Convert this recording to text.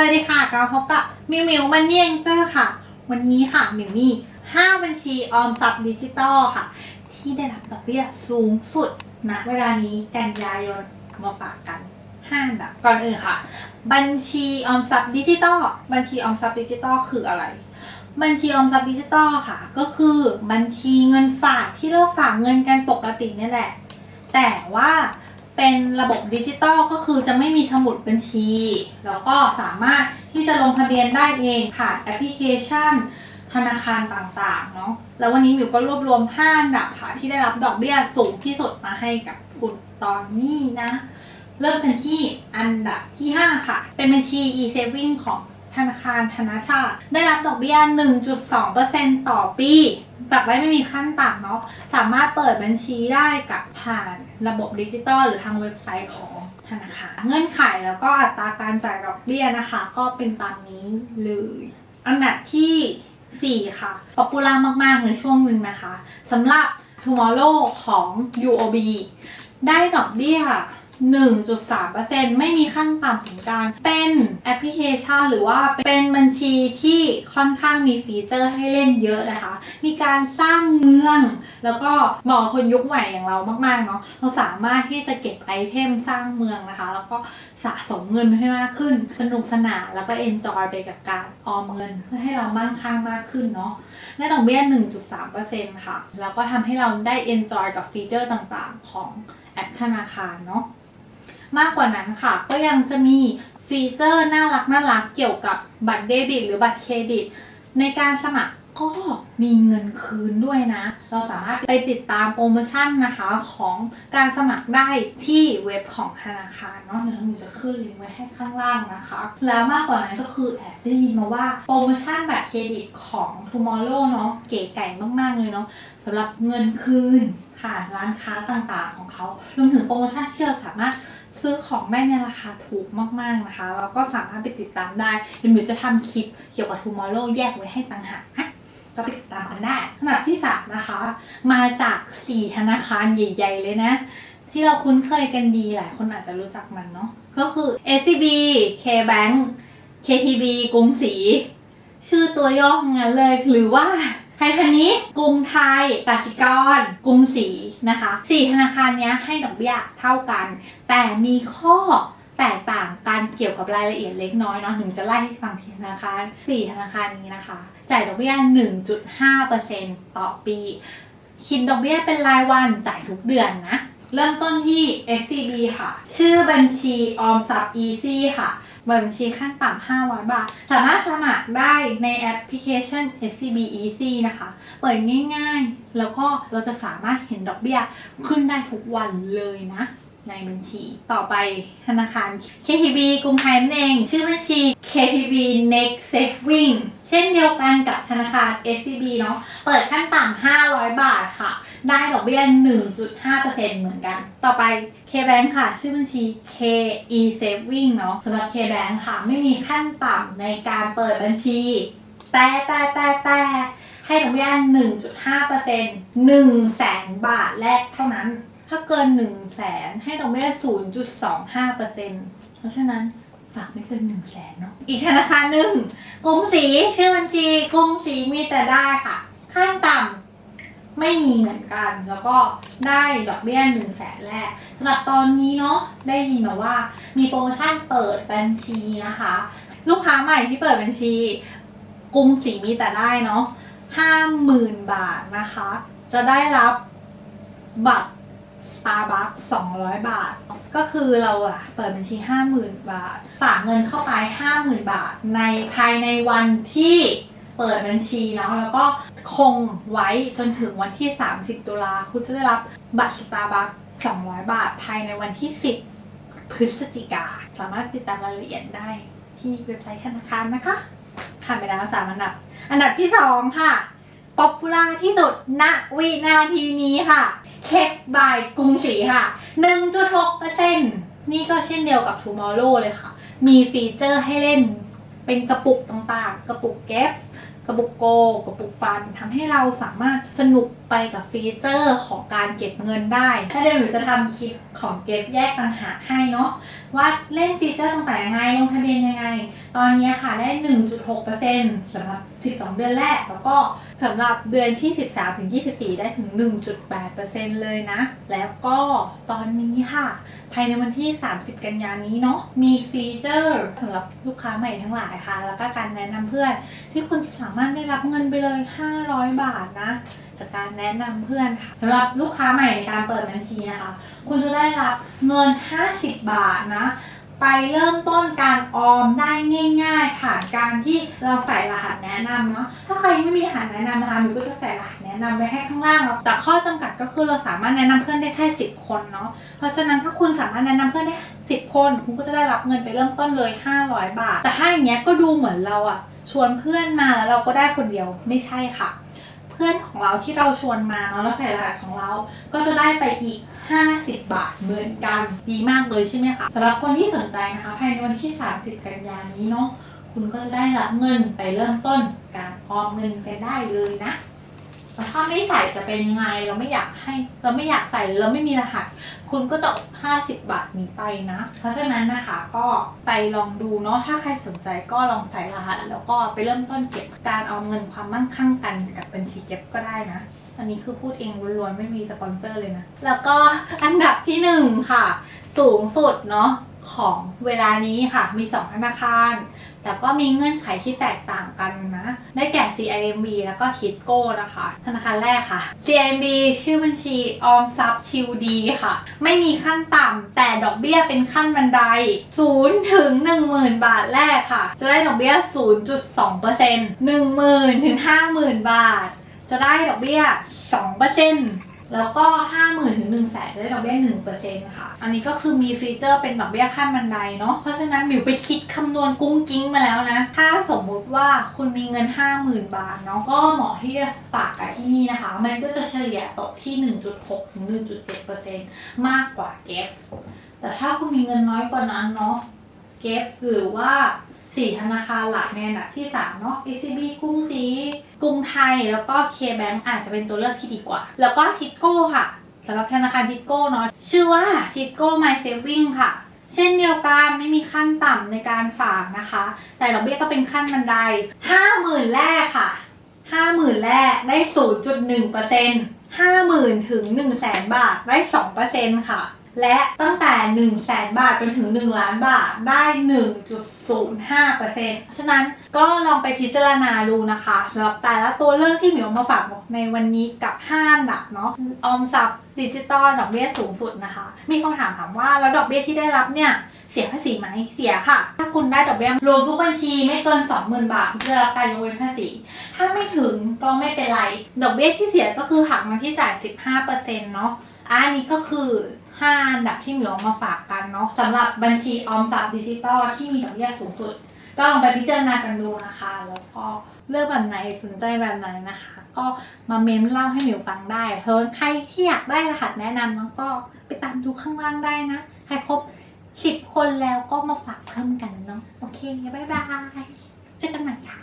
สวัสดีค่ะกลับพบกับมิวมิวมันเนียงเจอร์ค่ะ วันนี้ค่ะมิวมี5บัญชีออมทรัพย์ดิจิตอลค่ะ ที่ได้รับดอกเบี้ยสูงสุดณเวลานี้กันยายนมาฝากกัน5อันดับก่อนอื่นค่ะ บัญชีออมทรัพย์ดิจิตอลบัญชีออมทรัพย์ดิจิตอลคืออะไร บัญชีออมทรัพย์ดิจิตอลค่ะ ก็คือบัญชีเงินฝากที่เราฝากเงินกันปกตินี่แหละ แต่ว่า เป็นระบบดิจิตอลก็คือจะไม่มีสมุดบัญชี แล้วก็สามารถที่จะลงทะเบียนได้เองผ่านแอปพลิเคชัน ธนาคารต่างๆเนาะแล้ววันนี้มิวก็รวบรวม5อันดับค่ะที่ได้รับดอกเบี้ยสูงที่สุดมาให้กับคุณตอนนี้นะ เริ่มกันที่อันดับที่ 5 ค่ะ เป็นบัญชี e-saving ของ ธนาคารธนาชาติ ได้รับดอกเบี้ย 1.2%ต่อปี ฝากไว้ไม่มีขั้นต่ำเนาะ สามารถเปิดบัญชีได้กับผ่านระบบดิจิตอลหรือทางเว็บไซต์ของธนาคาร เงื่อนไขแล้วก็อัตราการจ่ายดอกเบี้ยนะคะ ก็เป็นตามนี้เลย อันดับที่ 4 ค่ะป๊อปปูล่ามาก ๆ ในช่วงหนึ่งนะคะสำหรับ Tomorrow ของ UOB ได้ดอกเบี้ย 1.3%ไม่มีขั้นต่ำถึงการเป็นแอปพลิเคชัน หรือว่าเป็นบัญชีที่ค่อนข้างมีฟีเจอร์ให้เล่นเยอะนะคะ มีการสร้างเมือง แล้วก็เหมาะกับคนยุคใหม่อย่างเรามากๆเนาะเราสามารถที่จะเก็บไอเทมสร้างเมืองนะคะ แล้วก็สะสมเงินให้มากขึ้น สนุกสนานแล้วก็เอนจอยไปกับการออมเงิน เพื่อให้เรามั่งคั่งมากขึ้นเนาะได้ดอกเบี้ย 1.3%ค่ะแล้วก็ทำให้เราได้ enjoy กับฟีเจอร์ต่างๆ ของแอปธนาคารเนาะ มากกว่านั้นค่ะ ก็ยังจะมีฟีเจอร์น่ารักน่ารักเกี่ยวกับบัตรเดบิตหรือบัตรเครดิต ในการสมัครก็มีเงินคืนด้วยนะ เราสามารถไปติดตามโปรโมชั่นนะคะของการสมัครได้ที่เว็บของธนาคารเนาะเดี๋ยวหนูจะขึ้นลิงก์ไว้ให้ข้างล่างนะคะ แล้วมากกว่านั้นก็คือแอบได้ยินมาว่าโปรโมชั่นบัตรเครดิตของ Tomorrow เนาะเก๋ไก่มาก ๆ เลยเนาะสำหรับเงินคืนผ่านร้านค้าต่างๆของเขารวมถึงโปรโมชั่นที่เราสามารถ ซื้อของได้ในราคาถูกมากๆนะคะ แล้วก็สามารถไปติดตามได้เดี๋ยวหนูจะทำคลิปเกี่ยวกับ Tomorrow แยกไว้ให้ต่างหากนะก็ไปติดตามกันได้อันดับที่สามนะคะ มาจาก4ธนาคารใหญ่ ๆ เลยนะ ที่เราคุ้นเคยกันดีหลายคนอาจจะรู้จักมันเนาะก็คือ SCB KBank KTB กรุงศรีชื่อตัวย่อทั้งนั้นเลยหรือว่า ไทยพาณิชย์กรุงไทยกสิกร กรุงศรีนะคะสี่ธนาคารนี้ให้ดอกเบี้ยเท่ากัน แต่มีข้อแตกต่างกันเกี่ยวกับรายละเอียดเล็กน้อยเนาะหนูจะไล่ให้ฟังทีธนาคารสี่ธนาคารนี้นะคะ จ่ายดอกเบี้ย 1.5%ต่อปี คิดดอกเบี้ยเป็นรายวันจ่ายทุกเดือนนะ เริ่มต้นที่ SCB ค่ะ ชื่อบัญชีออมทรัพย์ Easy ค่ะ บัญชีขั้นต่ำ500 บาท สามารถสมัครได้ในแอปพลิเคชัน SCB Easy นะคะ เปิดง่ายๆ แล้วก็เราจะสามารถเห็นดอกเบี้ยขึ้นได้ทุกวันเลยนะ ในบัญชี ต่อไปธนาคาร KTB กรุงไทยนั่นเอง ชื่อบัญชี KTB Next Saving เช่นเดียวกันกับธนาคาร SCB เนาะ เปิดขั้นต่ำ500 บาทค่ะ ได้ดอกเบี้ย 1.5%เหมือนกัน ต่อไป KBank ค่ะ ชื่อบัญชี KE Saving เนาะสำหรับ KBank ค่ะ ไม่มีขั้นต่ำในการเปิดบัญชี แต่แต่แต่แต่ให้ดอกเบี้ย 1.5% 1แสนบาทแรกเท่านั้น ถ้าเกิน 1 แสนให้ดอกเบี้ย 0.25%เพราะฉะนั้นฝากไม่เกิน1แสนเนาะ อีกธนาคารหนึ่งกรุงศรีชื่อบัญชีกรุงศรีมีแต่ได้ค่ะ ขั้นต่ำ ไม่มีเหมือนกัน แล้วก็ได้ดอกเบี้ย1แสนแรกสำหรับตอนนี้เนาะได้ยินมาว่ามีโปรโมชั่นเปิดบัญชีนะคะ ลูกค้าใหม่ที่เปิดบัญชีกรุงศรีมีแต่ได้เนาะห้าหมื่นบาทนะคะ จะได้รับบัตร Starbucks 200บาท ก็คือเราอะเปิดบัญชี50,000บาท ฝากเงินเข้าไป50,000บาทในภายในวันที่ เปิดบัญชีเนาะแล้วก็คงไว้จนถึงวันที่ 30 ตุลาคุณจะได้รับบัตร Starbucks 200 บาทภายในวันที่ 10 พฤศจิกา สามารถติดตามรายละเอียดได้ที่เว็บไซต์ธนาคารนะคะผ่านไปแล้วสามอันดับ อันดับที่สองค่ะป๊อปปูล่าที่สุดณวินาทีนี้ค่ะเฮ็ดบายกรุงศรีค่ะ 1.6%นี่ก็เช่นเดียวกับ Tomorrow เลยค่ะ มีฟีเจอร์ให้เล่นเป็นกระปุกต่างๆ กระปุกเก็บ กระปุกโกกระปุกฟันทำให้เราสามารถสนุก ไปกับฟีเจอร์ของการเก็บเงินได้ ถ้าเดี๋ยวหนูจะทำคลิปของเก็บแยกต่างหากให้เนาะว่าเล่นฟีเจอร์ต่างๆยังไงลงทะเบียนยังไง ตอนนี้ค่ะได้ 1.6%สำหรับ 12 เดือนแรก แล้วก็สำหรับเดือนที่ 13 ถึง 24 ได้ถึง 1.8%เลยนะ แล้วก็ตอนนี้ค่ะ ภายในวันที่ 30 กันยานี้เนาะมีฟีเจอร์สำหรับลูกค้าใหม่ทั้งหลายค่ะ แล้วก็การแนะนำเพื่อนที่คุณจะสามารถได้รับเงินไปเลย 500 บาทนะ จากการแนะนำเพื่อนค่ะสำหรับลูกค้าใหม่ในการเปิดบัญชีนะคะ คุณจะได้รับเงิน 50 บาทนะ ไปเริ่มต้นการออมได้ง่าย ๆ ผ่านการที่เราใส่รหัสแนะนำเนาะ ถ้าใครไม่มีรหัสแนะนำนะคะมิวก็จะใส่รหัสแนะนำไว้ให้ข้างล่างแล้วแต่ข้อจำกัดก็คือเราสามารถแนะนำเพื่อนได้แค่ 10 คนเนาะ เพราะฉะนั้นถ้าคุณสามารถแนะนำเพื่อนได้ 10 คน คุณก็จะได้รับเงินไปเริ่มต้นเลย 500 บาท แต่ถ้าอย่างเงี้ยก็ดูเหมือนเราอะชวนเพื่อนมาแล้วเราก็ได้คนเดียวไม่ใช่ค่ะ พื่อนของเราที่เราชวนมาเนาะแล้วใส่รหัสของเรา ก็จะได้ไปอีก 50 บาทเหมือนกันดีมากเลยใช่ไหมคะสำหรับคนที่สนใจนะคะภายในวันที่ 30 กันยายนนี้เนาะคุณก็จะได้รับเงินไปเริ่มต้นการออมเงินกันได้เลยนะแต่ ถ้าไม่ใส่จะเป็นยังไง เราไม่อยากให้ เราไม่อยากใส่เราไม่มีรหัส คุณก็จะอด50 บาทนี้ไปนะ เพราะฉะนั้นนะคะก็ไปลองดูเนาะถ้าใครสนใจก็ลองใส่รหัส แล้วก็ไปเริ่มต้นเก็บการออมเงินความมั่งคั่งกันกับบัญชีเก็บก็ได้นะอันนี้คือพูดเองล้วนๆไม่มีสปอนเซอร์เลยนะ แล้วก็อันดับที่หนึ่งค่ะ สูงสุดเนาะของเวลานี้ค่ะมี 2 ธนาคาร แต่ก็มีเงื่อนไขที่แตกต่างกันนะ ได้แก่ CIMB แล้วก็ Kitco นะคะ ธนาคารแรกค่ะ CIMB ชื่อบัญชีออมทรัพย์ชิวดีค่ะ ไม่มีขั้นต่ำแต่ดอกเบี้ยเป็นขั้นบันได0ถึง10,000 บาทแรกค่ะ จะได้ดอกเบี้ย 0.2% 10,000ถึง50,000 บาท จะได้ดอกเบี้ย 2% แล้วก็ 50,000ถึง1 0 0 0 0แสนจะได้ดอกเบี้ย1%ค่ะ อันนี้ก็คือมีฟีเจอร์เป็นดอกเบี้ยขั้นบันไดเนาะ เพราะฉะนั้นมิวไปคิดคำนวณกุ้งกิ้งมาแล้วนะ ถ้าสมมุติว่าคุณมีเงิน 50,000 บาทเนาะ ก็เหมาะที่จะฝากกับที่นี่นะคะ มันก็จะเฉลี่ยตกที่ 1.6ถึง1.7%มากกว่าเก็บแต่ถ้าคุณมีเงินน้อยกว่านั้นเนาะ เก็บหรือว่า สี่ธนาคารหลักในอันดับที่ 3 เนาะ ACB กรุงศรีกรุงไทย แล้วก็ KBank อาจจะเป็นตัวเลือกที่ดีกว่า แล้วก็ทิโก้ค่ะสำหรับธนาคารทิโก้เนาะชื่อว่าทิโก้ My Saving ค่ะ เช่นเดียวกันไม่มีขั้นต่ำในการฝากนะคะ แต่ดอกเบี้ยก็เป็นขั้นบันได 50,000 แรกค่ะ 50,000 แรกได้ 0.1% 50,000 ถึง 100,000บาทได้ 2%ค่ะและตั้งแต่ 1 0 0 0 0แสนบาทจนถึง 1 ล้านบาทได้ 1.05%ฉะนั้นก็ลองไปพิจารณาดูนะคะสำหรับแต่ละตัวเลือกที่หมิวมาฝากในวันนี้กับ5อันดับเนาะออมทรัพย์ดิจิตอลดอกเบี้ยสูงสุดนะคะ มีคำถามถามว่าแล้วดอกเบี้ยที่ได้รับเนี่ยเสียภาษีไหมเสียค่ะ ถ้าคุณได้ดอกเบี้ยรวมทุกบัญชีไม่เกิน 20,000 บาทเพื่อรับการยกเว้นภาษี ถ้าไม่ถึงก็ไม่เป็นไร ดอกเบี้ยที่เสียก็คือหักมาที่จ่าย 15%เนาะอันนี้ก็คือ 5อันดับที่หมิวเอามาฝากกันเนาะสำหรับบัญชีออมทรัพย์ดิจิตอลที่มีดอกเบี้ยสูงสุด ก็ลองไปพิจารณากันดูนะคะ แล้วก็เลือกแบบไหนสนใจแบบไหนนะคะ ก็มาเมมเล่าให้หมิวฟังได้เธอใครที่อยากได้รหัสแนะนำแล้วก็ไปตามดูข้างล่างได้นะ ใครครบ10คนแล้วก็มาฝากเพิ่มกันเนาะโอเค บ๊ายบาย เจอกันใหม่ค่ะ